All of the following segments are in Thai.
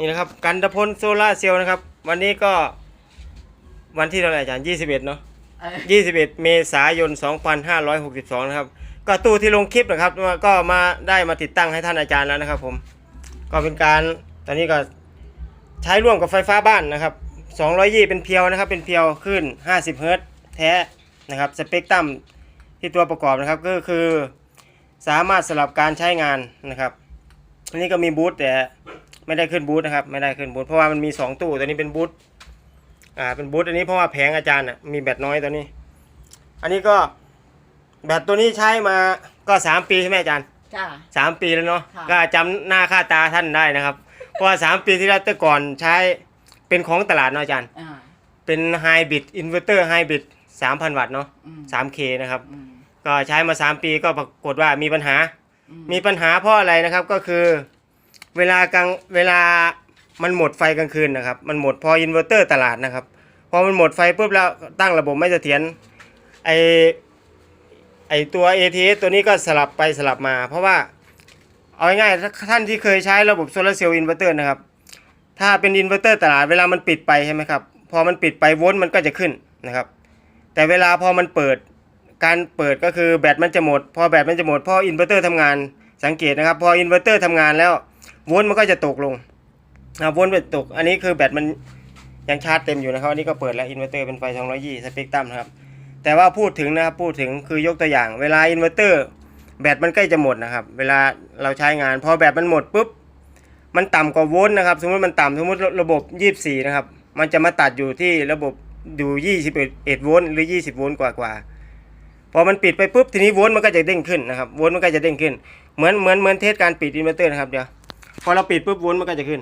นี่นะครับกันตะพลโซล่าร์เซลล์นะครับ วันนี้ก็วันที่เท่าไหร่อาจารย์ 21 เนาะเอ่อ21 เมษายน 2562 นะครับ ก็ตู้ที่ลงคลิปนะครับ ก็มาได้มาติดตั้งให้ท่านอาจารย์แล้วนะครับผม ก็เป็นการตอนนี้ก็ใช้ร่วมกับไฟฟ้าบ้านนะครับ 220 เป็นเพียวนะครับ เป็นเพียวขึ้น 50 เฮิรตซ์แท้นะครับสเปกตรัมที่ตัวประกอบนะครับก็คือสามารถสลับการใช้งานนะครับอันนี้ก็มีบูทแต่ ไม่ได้ขึ้นบูทนะครับ ไม่ได้ขึ้นบูทเพราะว่ามันมี 2 ตู้ตัวนี้เป็นบูทอ่าเป็นบูทอันนี้เพราะว่าแผงอาจารย์อะมีแบตน้อยตัวนี้ อันนี้ก็แบตตัวนี้ใช้มาก็ 3 ปีใช่ไหมอาจารย์จ้า สามปีแล้วเนาะค่ะ ก็จำหน้าค่าตาท่านได้นะครับ เพราะว่าสามปีที่แล้วแต่ก่อนใช้เป็นของตลาดเนาะอาจารย์ อ่าเป็นไฮบ r ิดอินเวอร์เตอร์ไฮบ r ิดสามพันวัตต์เนาะ อืมสามเคนะครับ อืมก็ใช้มาสามปีก็ปรากฏว่ามีปัญหา อืมมีปัญหาเพราะอะไรนะครับก็คือ เวลากลางเวลามันหมดไฟกลางคืนนะครับ มันหมดพออินเวอร์เตอร์ตลาดนะครับ พอมันหมดไฟปุ๊บแล้วตั้งระบบไม่เสถียรไอไอตัว ATS ตัวนี้ก็สลับไปสลับมา เพราะว่าเอาง่ายๆถ้าท่านที่เคยใช้ระบบโซลาร์เซลล์อินเวอร์เตอร์นะครับ ถ้าเป็นอินเวอร์เตอร์ตลาดเวลามันปิดไปใช่ไหมครับ พอมันปิดไปโวลต์มันก็จะขึ้นนะครับ แต่เวลาพอมันเปิดการเปิดก็คือแบตมันจะหมด พอแบตมันจะหมดพออินเวอร์เตอร์ทำงานสังเกตนะครับ พออินเวอร์เตอร์ทำงานแล้ว วลต์มันก็จะตกลงอ่าโวลต์มันตก อันนี้คือแบตมันยังชาร์จเต็มอยู่นะครับ อันนี้ก็เปิดแล้วอินเวอร์เตอร์เป็นไฟ 220 สเปกตรัมนะครับ แต่ว่าพูดถึงนะครับ พูดถึงคือยกตัวอย่าง เวลาอินเวอร์เตอร์แบตมันใกล้จะหมดนะครับ เวลาเราใช้งาน พอแบตมันหมดปุ๊บ มันต่ำกว่าโวลต์นะครับ สมมติมันต่ำสมมติระบบ 24 นะครับ มันจะมาตัดอยู่ที่ระบบอยู่ 21 โวลต์หรือ 20 โวลต์กว่ากว่าๆพอมันปิดไปปุ๊บ ทีนี้โวลต์มันก็จะเด้งขึ้นนะครับ โวลต์มันก็จะเด้งขึ้น เหมือนเหมือนเหมือนเทสการปิดอินเวอร์เตอร์นะครับเดี๋ยว อเราปิดปุ๊บวลต์มันก็จะขึ้น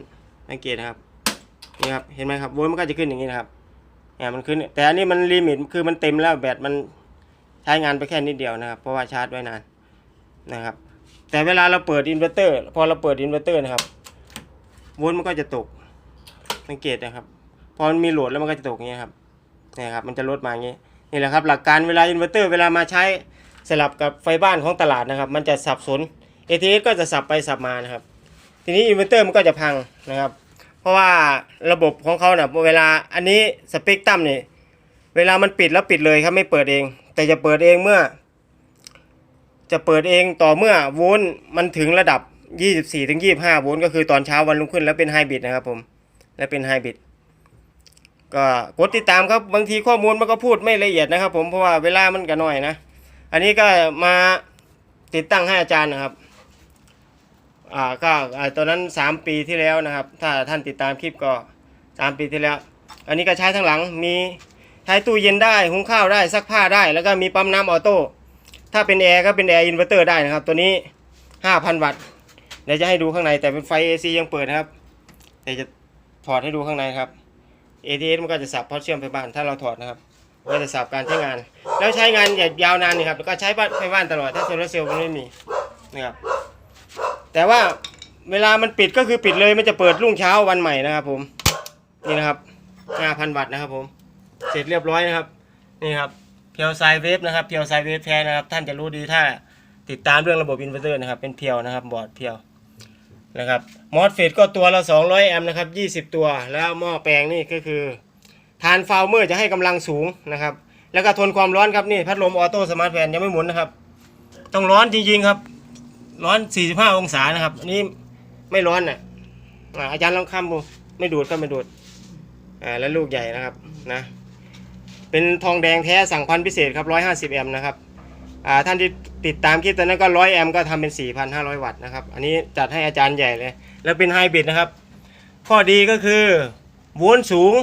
สังเกตนะครับนี่ครับเห็นไหมครับวลต์มันก็จะขึ้นอย่างนี้นะครับเนี่ยมันขึ้น แต่อันนี้มันลิมิตคือมันเต็มแล้วแบตมันใช้งานไปแค่นิดเดียวนะครับ เพราะว่าชาร์จไว้นานนะครับ แต่เวลาเราเปิดอินเวอร์เตอร์ พอเราเปิดอินเวอร์เตอร์นะครับวลต์มันก็จะตกสังเกตนะครับ พอมันมีโหลดแล้วมันก็จะตกอย่างเงี้ครับเนี่ยครับมันจะลดมาอย่างงี้นี่แหละครับ หลักการเวลาอินเวอร์เตอร์เวลามาใช้สลับกับไฟบ้านของตลาดนะครับ มันจะสับสน ATS ก็จะสับไปสับมานะครับ ทีนี้อินเวอร์เตอร์มันก็จะพังนะครับ เพราะว่าระบบของเขาเนี่ยเวลาอันนี้สเปกตรัมนี่เวลามันปิดแล้วปิดเลยครับไม่เปิดเอง แต่จะเปิดเองเมื่อ จะเปิดเองต่อเมื่อโวลต์มันถึงระดับ 24ถึง25 โวลต์ก็คือตอนเช้าวันรุ่งขึ้นแล้วเป็นไฮบริดนะครับผมและเป็นไฮบริดก็กดติดตามครับบางทีข้อมูลมันก็พูดไม่ละเอียดนะครับ ผมเพราะว่าเวลามันก็น้อยนะ อันนี้ก็มาติดตั้งให้อาจารย์นะครับ อ่าก็อ่าตอนนั้น 3 ปีที่แล้วนะครับ ถ้าท่านติดตามคลิปก็ 3 ปีที่แล้ว อันนี้ก็ใช้ทั้งหลังมีใช้ตู้เย็นได้หุงข้าวได้ซักผ้าได้ แล้วก็มีปั๊มน้ำออโต้ถ้าเป็นแอร์ก็เป็นแอร์อินเวอร์เตอร์ได้นะครับ ตัวนี้ 5,000 วัตต์เดี๋ยวจะให้ดูข้างในแต่เป็นไฟ AC ยังเปิดนะครับเดี๋ยวจะถอดให้ดูข้างในครับ ATS มันก็จะสับเพอเชื่อมไปบ้านถ้าเราถอดนะครับก็จะสับการใช้งาน แล้วใช้งานอย่างยาวนานนี่ครับแล้วก็ใช้บ้านไฟบ้านตลอดถ้าโซลาร์เซลล์มันไม่มีนะครับ แต่ว่าเวลามันปิดก็คือปิดเลยมันจะเปิดรุ่งเช้าวันใหม่นะครับ ผม นี่นะครับ5,000วัตต์นะครับ ผม เสร็จเรียบร้อยนะครับ นี่ครับเพียวไซเวฟนะครับเพียวไซเวฟแท้นะครับ ท่านจะรู้ดีถ้าติดตามเรื่องระบบอินเวอร์เตอร์นะครับ เป็นเพียวนะครับ บอร์ดเพียวนะครับมอสเฟตก็ตัวละ 200 แอมป์นะครับ 20 ตัว แล้วหม้อแปลงนี่ก็คือทานฟาวเมอร์จะให้กำลังสูงนะครับ แล้วก็ทนความร้อนครับนี่พัดลมออโต้สมาร์ทแฟนยังไม่หมุนนะครับ ต้องร้อนจริงๆครับ ร้อน 45 องศานะครับ อันนี้ไม่ร้อนน่ะอ่าอาจารย์ลองคำดูไม่ดูดก็ไม่ดูดอ่าแล้วลูกใหญ่นะครับนะ เป็นทองแดงแท้สั่งพันพิเศษครับ150 แอมป์นะครับอ่าท่านที่ติดตามคลิปตอนนั้นก็ 100 แอมป์ก็ทำเป็น 4,500 วัตต์นะครับ อันนี้จัดให้อาจารย์ใหญ่เลย แล้วเป็นไฮบริดนะครับ ข้อดีก็คือโวลต์สูง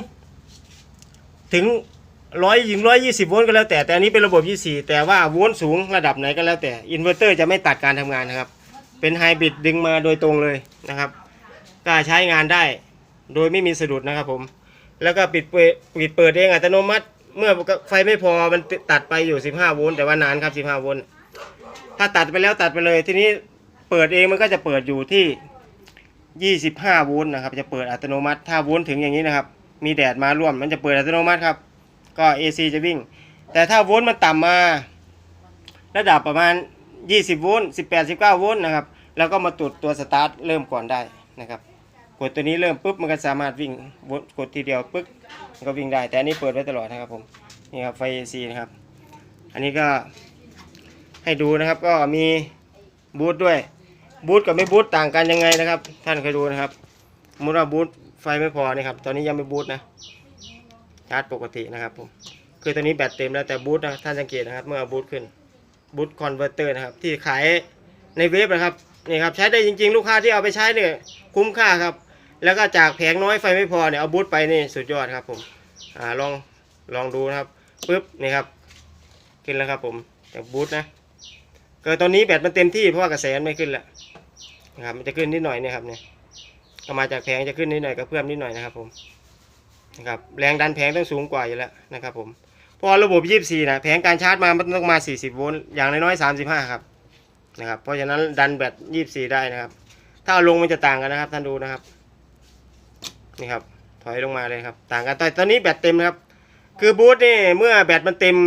ถึง ร้อยยิงร้อยยี่สิบโวลต์ก็แล้วแต่ แต่อันนี้เป็นระบบยี่สี่แต่ว่าโวลต์สูงระดับไหนก็แล้วแต่ อินเวอร์เตอร์จะไม่ตัดการทำงานนะครับ เป็นไฮบริดดึงมาโดยตรงเลยนะครับ ก็ใช้งานได้โดยไม่มีสะดุดนะครับผม แล้วก็ปิดเปิดปิดเปิดเองอัตโนมัติ เมื่อไฟไม่พอมันตัดไปอยู่ 15 โวลต์แต่ว่านานครับ 15 โวลต์ ถ้าตัดไปแล้วตัดไปเลย ทีนี้เปิดเองมันก็จะเปิดอยู่ที่ 25 โวลต์นะครับ จะเปิดอัตโนมัติ ถ้าโวลต์ถึงอย่างนี้นะครับ มีแดดมาร่วมมันจะเปิดอัตโนมัติครับ ก็ AC จะวิ่ง แต่ถ้าโวลต์มันต่ำมา ระดับประมาณ 20 โวลต์18 19 โวลต์นะครับ แล้วก็มาตรวจตัวสตาร์ทเริ่มก่อนได้นะครับ กดตัวนี้เริ่มปุ๊บมันก็สามารถวิ่งกดทีเดียวปึ๊กมันก็วิ่งได้ แต่อันนี้เปิดไว้ตลอดนะครับผม นี่ครับไฟ AC นะครับ อันนี้ก็ให้ดูนะครับก็มีบูทด้วยบูทกับไม่บูทต่างกันยังไงนะครับ ท่านเคยดูนะครับสมมติว่าบูทไฟไม่พอนี่ครับตอนนี้ยังไม่บูทนะาร์จปกตินะครับผมคือตัวนี้แบตเต็มแล้วแต่บูทนะท่านสังเกตนะครับเมื่อบูทขึ้นบูทคอนเวอร์เตอร์นะครับที่ขายในเว็บนะครับนี่ครับใช้ได้จริง ๆ ลูกค้าที่เอาไปใช้เนี่ยคุ้มค่าครับแล้วก็จากแผงน้อยไฟไม่พอเนี่ยเอาบูทไปนี่สุดยอดครับผมอ่าลองลองดูนะครับปุ๊บนี่ครับขึ้นแล้วครับผมจากบูทนะเกิดตอนนี้แบตมันเต็มที่เพราะว่ากระแสมันไม่ขึ้นแล้วนะครับมันจะขึ้นนิดหน่อยเนี่ยครับเนี่ยก็มาจากแผงจะขึ้นนิดหน่อยก็เพิ่มนิดหน่อยนะครับผม นะครับแรงดันแผงต้องสูงกว่าอยู่แล้วนะครับผมเพราะระบบ 24 นะแผงการชาร์จมามันต้องมา 40 โวลต์อย่างน้อยๆ35 ครับนะครับเพราะฉะนั้นดันแบต 24 ได้นะครับ ถ้าลงมันจะต่างกันนะครับท่านดูนะครับนี่ครับถอยลงมาเลยครับ ต่างกันแต่ตอนนี้แบตเต็มนะครับ คือบูทนี่เมื่อแบตมันเต็ม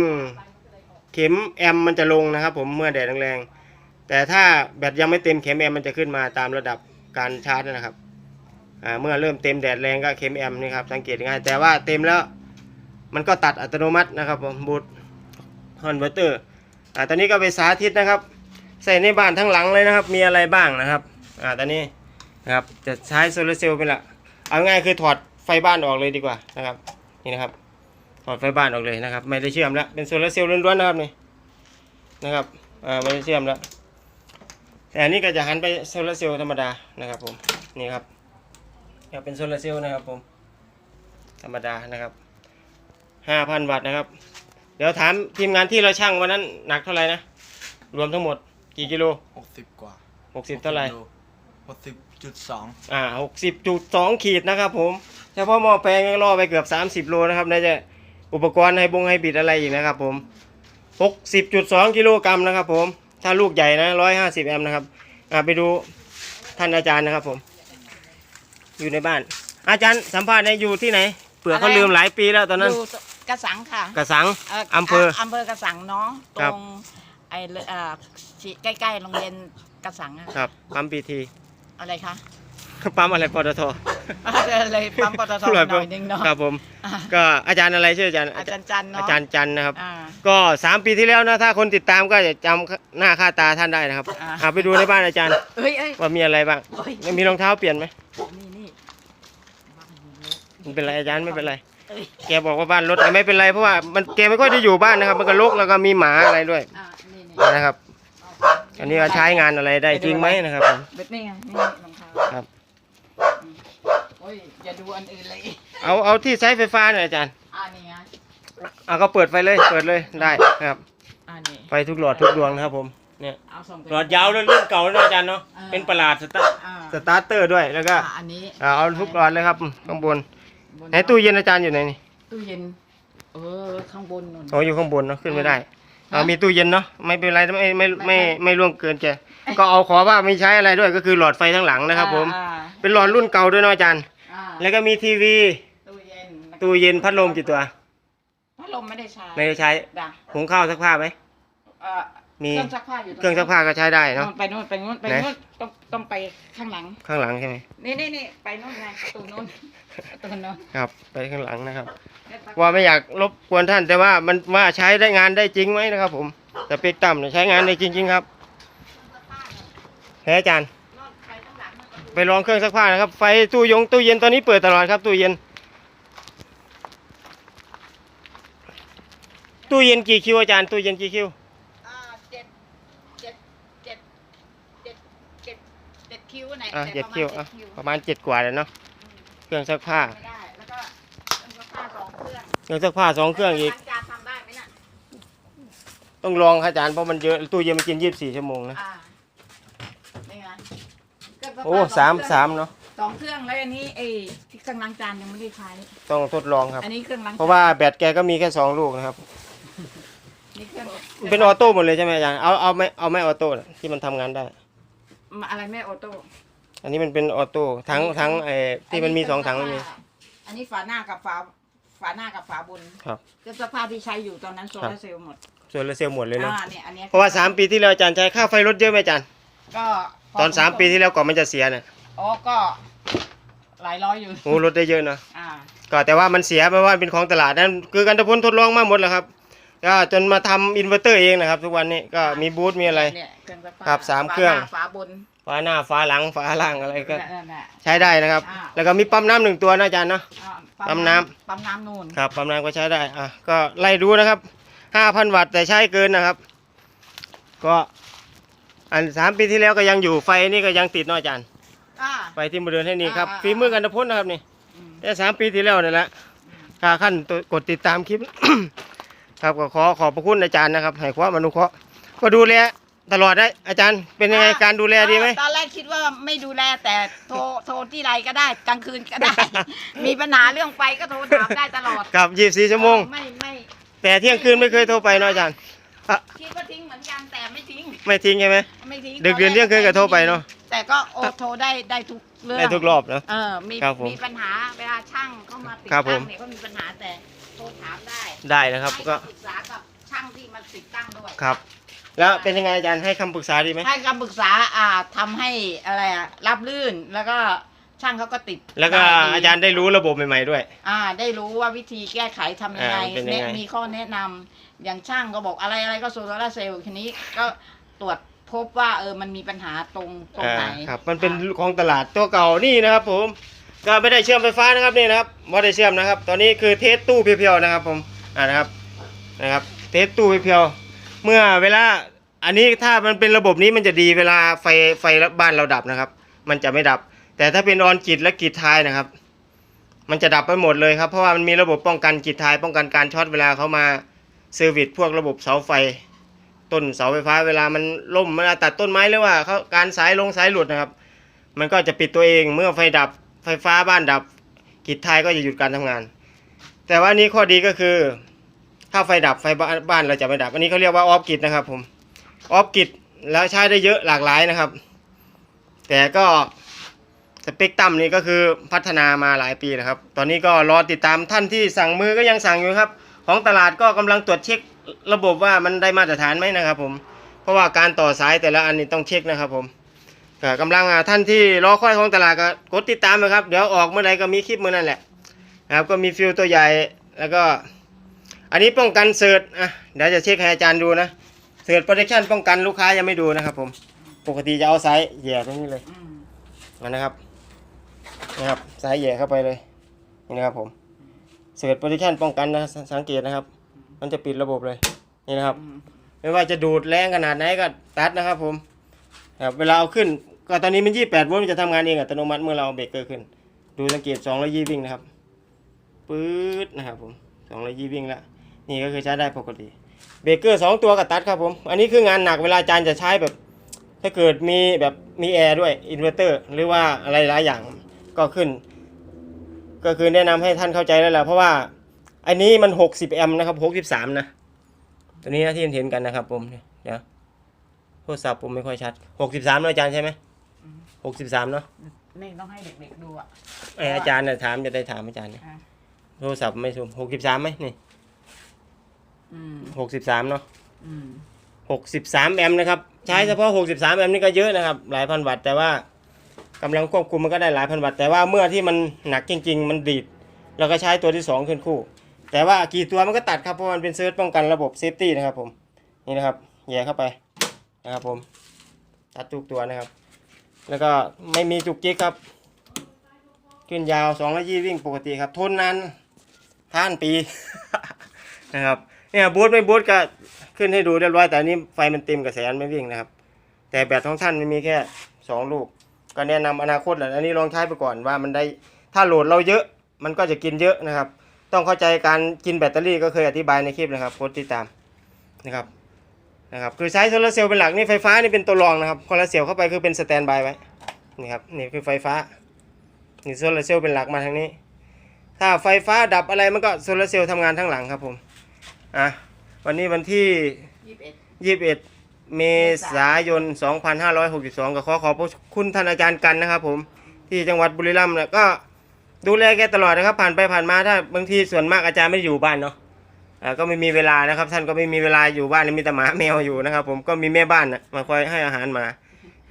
เข็มแอมมันจะลงนะครับ ผมเมื่อแดดแรงๆแต่ถ้าแบตยังไม่เต็มเข็มแอมมันจะขึ้นมาตามระดับการชาร์จนะครับ เมื่อเริ่มเต็มแดดแรงก็เข็มแอมนี่ครับสังเกตง่ายแต่ว่าเต็มแล้วมันก็ตัดอัตโนมัตินะครับผมบูทคอนเวอร์เตอร์อ่าตอนนี้ก็ไปสาธิตนะครับ ใส่ในบ้านทั้งหลังเลยนะครับ มีอะไรบ้างนะครับอ่าตอนนี้นะครับจะใช้โซลาร์เซลล์เป็นหลักเอาง่ายคือถอดไฟบ้านออกเลยดีกว่านะครับนี่นะครับถอดไฟบ้านออกเลยนะครับ ไม่ได้เชื่อมแล้วเป็นโซลาร์เซลล์ล้วนๆนะครับนี่นะครับอ่าไม่ได้เชื่อมแล้วแต่อันนี้ก็จะหันไปโซลาร์เซลล์ธรรมดานะครับผมนี่ครับ ก็เป็นโซลาร์เซลล์นะครับผม ธรรมดานะครับห้าพันวัตต์นะครับ เดี๋ยวถามทีมงานที่เราช่างวันนั้นหนักเท่าไหร่นะ รวมทั้งหมดกี่กิโลหกสิบกว่าหกสิบเท่าไหร่หกสิบจุดสองอ่าหกสิบจุดสองขีดนะครับผมเฉพาะหม้อแปลงยังล่อไปเกือบสามสิบโลนะครับน่าจะอุปกรณ์ให้บงให้บิดอะไรอีกนะครับผมหกสิบจุดสองกิโลกรัมนะครับผม ถ้าลูกใหญ่นะร้อยห้าสิบแอมป์นะครับ อ่าไปดูท่านอาจารย์นะครับผม อยู่ในบ้าน อาจารย์สัมภาษณ์ในยอยู่ที่ไหนเปลือกเขาอะไรลืมหลายปีแล้วตอนนั้น อยู่กระสังค่ะกระสังเอำเภอ อำเภอกระสังเนาะตครัรบ งไอ้เลเอ่อที่ใกล้ๆโรงเรียนกระสังอะครับปั๊มปีทีอะไรคะ ปั๊มอะไรปตทเลยปั๊มปตทหหน่น่ออยยนึงเนาะครับผม อ่าก็อาจารย์อะไรชื่ออาจารย์อาจารย์จันเนาะอาจารย์จันนะครับ อ่า ก็สามปีที่แล้วนะ ถ้าคนติดตามก็จะจำหน้าค่าตาท่านได้นะครับอ่าอ่าไปดูในบ้านอาจารย์ เอ้ยเอ้ยว่ามีอะไรบ้าง เอ้ยมีรองเท้าเปลี่ยนไหม นี่นี่ ไม่เป็นไรอาจารย์ไม่เป็นไรเอ้ยแกบอกว่าบ้านรถไม่เป็นไรเพราะว่ามันแกไม่ค่อยได้อยู่บ้านนะครับ มันก็รกแล้วก็มีหมาอะไรด้วยอ่านี่นี่นะครับ อันนี้ว่าใช้งานอะไรได้จริงไหมนะครับผม เบ็ดนี่ไงนี่รองเท้าครับ อืมโอ้ยอย่าดูอันอื่นเลยเอาเอาที่ใช้ไฟฟ้าหน่อยอาจารย์อ่านี่ไงเอาก็เปิดไฟเลยเปิดเลยได้ครับ อ่านี่ไฟทุกหลอดทุกดวงนะครับผมเนี่ยเอาส่งไปหลอดยาวด้วยรุ่นเก่าแล้วนะอาจารย์เนาะอ่าเป็นประหลาดสตาร์อ่าสตาร์เตอร์ด้วยแล้วก็อ่าอันนี้ อ่าเอาทุกหลอดเลยครับข้างบนบน ไหนตู้เย็นอาจารย์อยู่ไหนนี่ตู้เย็น เออข้างบนนู่น อ๋ออยู่ข้างบนเนาะขึ้นไม่ได้ฮะเอามีตู้เย็นเนาะไม่เป็นไรไม่ไม่ไม่ไม่ไม่ล่วงเกินแกก็เอาขอว่าไม่ใช้อะไรด้วยก็คือหลอดไฟทั้งหลังนะครับ ผมอ่าเป็นหลอดรุ่นเก่าด้วยเนาะอาจารย์อ่าแล้วก็มีทีวี ตู้เย็นตู้เย็นพัดลมกี่ตัวพัดลมไม่ได้ใช้ไม่ได้ใช้ด่ะหุงข้าวซักผ้าไหมเอ่อ มีเครื่องซักผ้าอยู่ตเครื่องซักผ้าก็ใช้ได้เนาะ ไปนู่นไปนู่นไปไหนนู่นต้องต้องไปข้างหลัง ข้างหลังใช่ไหมนี่นี่นี่ไปนู่นไงประตูนู่นประตูนู่นครับ ไปข้างหลังนะครับเดี๋ยวซักว่าไม่อยากรบกวนท่านแต่ว่ามันว่าใช้ได้งานได้จริงไหมนะครับ ผม แต่เป็กต่ำเนี่ยใช้งานได้จริง ๆ ครับแพ้อาจารย์นู่นไปข้างหลังนู่นประตูไปลองเครื่องซักผ้านะครับ ไฟตู้ยงตู้เย็นตอนนี้เปิดตลอดครับตู้เย็น ตู้เย็นกี่คิวอาจารย์ตู้เย็นกี่คิว อ่าเจ็ดเจ็ดเจ็ดเจ็ดเจ็ดเจ็ดคิวไหน อะแต่เจ็ดประคิวมาณอะเจ็ดคิวประมาณเจ็ดกว่าแล้วเนาะเครื่องซักผ้าไม่ได้แล้วก็เครื่องซักผ้าสองเครื่องเครื่องซักผ้าสองเครื่องอีก ล้างจานทำได้ไหมน่ะต้องลองครับอาจารย์เพราะมันเยอะตู้เย็นมันกินยี่สิบสี่ชั่วโมงนะอ่านี่ไงเครื่องซักผ้โอ้งสามเครื่องสามเนาะสองเครื่องแล้วอันนี้ไอ้ที่เครื่องล้างจานยังไม่ได้ใช้ ต้องทดลองครับ อันนี้เครื่องล้างจนเพราะว่าแบตแกก็มีแค่สองลูกนะครับนี่เครื่องมันเป็นออโต้หมดเลยใช่ไหมอาจารย์เอาเอาไม่เอาไม่ออโต้น่ะที่มันทำงานได้อะไรไม่ออโต้ อันนี้มันเป็นออโต้ทั้งทั้งไอ้ที่มันมีสองถังมันมี อันนี้ฝาหน้ากับฝาฝาหน้ากับฝาบนครับเครื่องซักผ้าที่ใช้อยู่ตอนนั้นโซลาร์เซลล์หมดส่วนละเซลล์หมดเลยเนาะอ่าเนี่ยอันเนี้ยเพราะว่าสามปีที่แล้วอาจารย์ใช้ค่าไฟรถเยอะไหมอาจารย์ ก็พตอนผสามปีที่แล้วก่อนมันจะเสียเนี่ยอ๋อก็ หลายร้อยอยู่ โอ้ลดได้เยอะนะ อ่า ก็แต่ว่ามันเสียเพราะว่าเป็นของตลาดนั่นคือกันตะพลทดลองมาหมดแล้วครับ ก็จนมาทำอินเวอร์เตอร์เองนะครับ ทุกวันนี้ก็มีบูธมีอะไร เนี่ยเครื่องซักผ้ครับสามเครื่อง ฝาหน้าฝาบน ฝาหน้าฝาหลังฝาล่างอะไรก็ นั่นน่ะใช้ได้นะครับ อ่า แล้วก็มีปั๊มน้ำหนึ่งตัวนะอาจารย์เนาะอ่าปั๊มน้ำ ปั๊มน้ำนูนครับปั๊มน้ำก็ใช้ได้อะก็ไล่ดูนะครับห้าพันวัตต์แต่ใช้เกินนะครับ ก็อันสามปีที่แล้วก็ยังอยู่ไฟนี่ก็ยังติดเนาะอาจารย์ อ่า ไฟที่มาเดินให้นี่ครับอ่า ฝีมือกันตะพลนะครับนี่ อืม แต่สามปีที่แล้วนี่แหละค่าขั้นตัวกดติดตามคลิป ครับก็ขอขอบพระคุณอาจารย์นะครับให้ความอนุเคราะห์ก็ดูแล ตลอดได้อาจารย์เป็นยังไงการดูแลดีไหม ตอนแรกคิดว่าไม่ดูแลแต่โทรโทรที่ไรก็ได้กลางคืนก็ได้ มีปัญหาเรื่องไฟก็โทรถามได้ตลอดกับยี่สี่ชั่วโมงเออไม่ไม่แต่เที่ยงคืนไม่เคยโทรไปเนาะอาจารย์อะคิดว่าทิ้งเหมือนกันแต่ไม่ทิ้งไม่ทิ้งใช่ไหมไม่ทิ้งดึกดื่นเที่ยงคืนก็โทรไปเนอะแต่ก็โอโทรได้ได้ทุกเรื่องได้ทุกรอบเนาะ เออมีครับผมมีปัญหาเวลาช่างเข้ามาติดครับผตั้มงเนี่ยก็มีปัญหาแต่โทรถามได้ได้นะครับให้ก็คำปรึกษากับช่างที่มาติดตั้งด้วย ครับ แล้วเป็นยังไงอาจารย์ให้คำปรึกษาดีไหม ให้คำปรึกษาอ่าทำให้อะไรอะรับลื่นแล้วก็ช่างเขาก็ติดแล้วก็ได้ดีอาจารย์ได้รู้ระบบใหม่ๆด้วย อ่า ได้รู้ว่าวิธีแก้ไขทำยังไงอ่าเป็นยังไง แนะมีข้อแนะนำอย่างช่างก็บอกอะไรอะไรก็โซลาร์เซลล์ทีนี้ก็ตรวจพบว่าเออมันมีปัญหาตรงตรงไหนอ่าครับมันเป็นของตลาดตัวเก่านี่นะครับผม ก็ไม่ได้เชื่อมไฟฟ้านะครับนี่นะครับไม่ได้เชื่อมนะครับ ตอนนี้คือเทสตู้เพียวๆนะครับผมอ่านะครับนะครับ เทสตู้เพียวๆ เมื่อเวลาอันนี้ถ้ามันเป็นระบบนี้มันจะดีเวลาไฟไฟบ้านเราดับนะครับ มันจะไม่ดับ แต่ถ้าเป็นออนกิดและกิดท้ายนะครับ มันจะดับไปหมดเลยครับเพราะว่ามันมีระบบป้องกันกิดท้าย ป้องกันการช็อตเวลาเขามาเซอร์วิสพวกระบบเสาไฟ ต้นเสาไฟฟ้าเวลามันล่มเวลาตัดต้นไม้หรือว่าเขาการสายลงสายหลุดนะครับ มันก็จะปิดตัวเองเมื่อไฟดับไฟฟ้าบ้านดับกิจท้ายก็จะหยุดการทำงาน แต่ว่านี้ข้อดีก็คือ ถ้าไฟดับไฟบ้านบ้านเราจะไม่ดับ อันนี้เขาเรียกว่าออฟกิจนะครับ ผมออฟกิจแล้วใช้ได้เยอะหลากหลายนะครับ แต่ก็สเปกตัมนี่ก็คือพัฒนามาหลายปีแล้วครับ ตอนนี้ก็รอติดตามท่านที่สั่งมือก็ยังสั่งอยู่ครับ ของตลาดก็กำลังตรวจเช็คระบบว่ามันได้มาตรฐานไหมนะครับ ผม เพราะว่าการต่อสายแต่ละอันนี้ต้องเช็คนะครับ ผมก็กำลังท่านที่รอคอยของตลาดก็กดติดตามนะครับ เดี๋ยวออกเมื่อใดก็มีคลิปเมื่อนั่นแหละนะครับ ก็มีฟิลตัวใหญ่แล้วก็ อันนี้ป้องกันเสิร์ชอะเดี๋ยวจะเช็คให้อาจารย์ดูนะเสิร์ชโปรเทคชั่นป้องกันลูกค้ายังไม่ดูนะครับ ผม ปกติจะเอาสายแย่ตรงนี้เลยอืมมานะครับนะครับสายแย่เข้าไปเลยนี่นะครับผมเสิร์ชโปรเทคชั่นป้องกันนะสังเกตนะครับ มันจะปิดระบบเลยนี่นะครับ ไม่ว่าจะดูดแรงขนาดไหนก็ตัดนะครับ ผมครับเวลาเอาขึ้น ก็ตอนนี้มัน28โวลต์มันจะทำงานเองอัตโนมัติเมื่อเราเอาเบรกเกอร์ขึ้น ดูสังเกต2แล้วยี่วิ่งนะครับปื๊ดนะครับผม2แล้วยี่วิ่งแล้ว นี่ก็คือใช้ได้ปกติเบรกเกอร์2ตัวกับตัดครับผม อันนี้คืองานหนักเวลาอาจารย์จะใช้แบบ ถ้าเกิดมีแบบมีแอร์ด้วยอินเวอร์เตอร์หรือว่าอะไรหลายอย่างก็ขึ้น ก็คือแนะนำให้ท่านเข้าใจแล้วแหละเพราะว่าอันนี้มัน 60 แอมป์นะครับ63 นะ ตัวนี้นะที่เห็นกันนะครับผมเนี่ยเดี๋ยวโทรศัพท์ผมไม่ค่อยชัดหกสิบสามเนาะอาจารย์ใช่ไหมหกสิบสามเนาะนี่ต้องให้เด็กๆดูอะไออาจารย์เนี่ยถามจะได้ถามอาจารย์เนี่ยอะโทรศัพท์ไม่ซูมหกสิบสามไหมนี่ อืมหกสิบสามเนาะอืมหกสิบสามแอมป์นะครับ ใช้เฉพาะหกสิบสามแอมป์นี่ก็เยอะนะครับ หลายพันวัตต์แต่ว่ากำลังควบคุมมันก็ได้หลายพันวัตต์แต่ว่าเมื่อที่มันหนักจริง ๆ มันดีดเราก็ใช้ตัวที่สองขึ้นคู่ แต่ว่ากี่ตัวมันก็ตัดครับเพราะมันเป็นเซิร์ชป้องกันระบบเซฟตี้นะครับผมนี่นะครับแหย่เข้าไปนะครับผมตัดทุกตัวนะครับ แล้วก็ไม่มีจุกจิกครับ ขึ้นยาวสองร้อยยี่วิ่งปกติครับ ทนนานท่านปี นะครับ เนี่ยบูทไม่บูทก็ขึ้นให้ดูเรียบร้อยแต่อันนี้ไฟมันเต็มกระแสมันไม่วิ่งนะครับ แต่แบตของท่านมันมีแค่สองลูก ก็แนะนำอนาคตแหละอันนี้ลองใช้ไปก่อนว่ามันได้ถ้าโหลดเราเยอะมันก็จะกินเยอะนะครับ ต้องเข้าใจการกินแบตเตอรี่ก็เคยอธิบายในคลิปนะครับกดติดตามนะครับนะครับคือใช้โซลาร์เซลล์เป็นหลักนี่ไฟฟ้านี่เป็นตัวรองนะครับโซลาร์เซลล์เข้าไปคือเป็นสแตนบายไว้นี่ครับนี่คือไฟฟ้านี่โซลาร์เซลล์เป็นหลักมาทางนี้ ถ้าไฟฟ้าดับอะไรมันก็โซลาร์เซลล์ทำงานทั้งหลังครับผม อะวันนี้วันที่ยี่สิบเอ็ด21เมษายน 2562 ก็ขอขอบพระคุณท่านอาจารย์กันนะครับ ผมที่จังหวัดบุรีรัมย์เนี่ยก็ดูแลแกตลอดนะครับ ผ่านไปผ่านมาถ้าบางทีส่วนมากอาจารย์ไม่ได้อยู่บ้านเนาะอ่าก็ไม่มีเวลานะครับ ท่านก็ไม่มีเวลาอยู่บ้านมีแต่หมาแมวอยู่นะครับ ผมก็มีแม่บ้านนะมาคอยให้อาหารหมา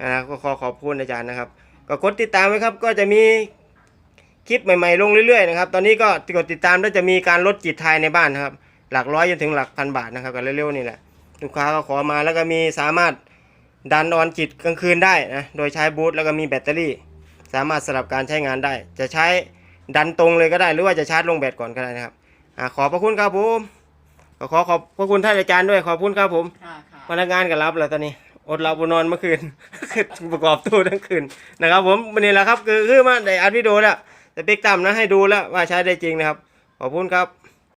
อ่าก็ขอขอบคุณอาจารย์นะครับ ก็กดติดตามไว้ครับ ก็จะมีคลิปใหม่ๆลงเรื่อยๆนะครับ ตอนนี้ก็กดติดตามแล้วจะมีการลดจิตทายในบ้านนะครับ หลักร้อยจนถึงหลักพันบาทนะครับกันเร็วๆนี่แหละลูกค้าก็ขอมาแล้วก็มีสามารถดันออนจิตกลางคืนได้นะโดยใช้บูทแล้วก็มีแบตเตอรี่ สามารถสลับการใช้งานได้ จะใช้ดันตรงเลยก็ได้หรือว่าจะชาร์จลงแบตก่อนก็ได้นะครับอ่าขอบพระคุณครับผมขอขอขอบพระคุณท่านอาจารย์ด้วยขอบคุณครับผมค่ะค่ะพนักงานก็รับแล้วตอนนี้อดหลับอดนอนเมื่อคืนประกอบตู้ทั้งคืนนะครับ ผมวันนี้แหละครับคือคือมาได้อัดวิดีโอแล้วแต่เป๊กตั้มนะให้ดูแล้วว่าใช้ได้จริงนะครับ ขอบคุณครับ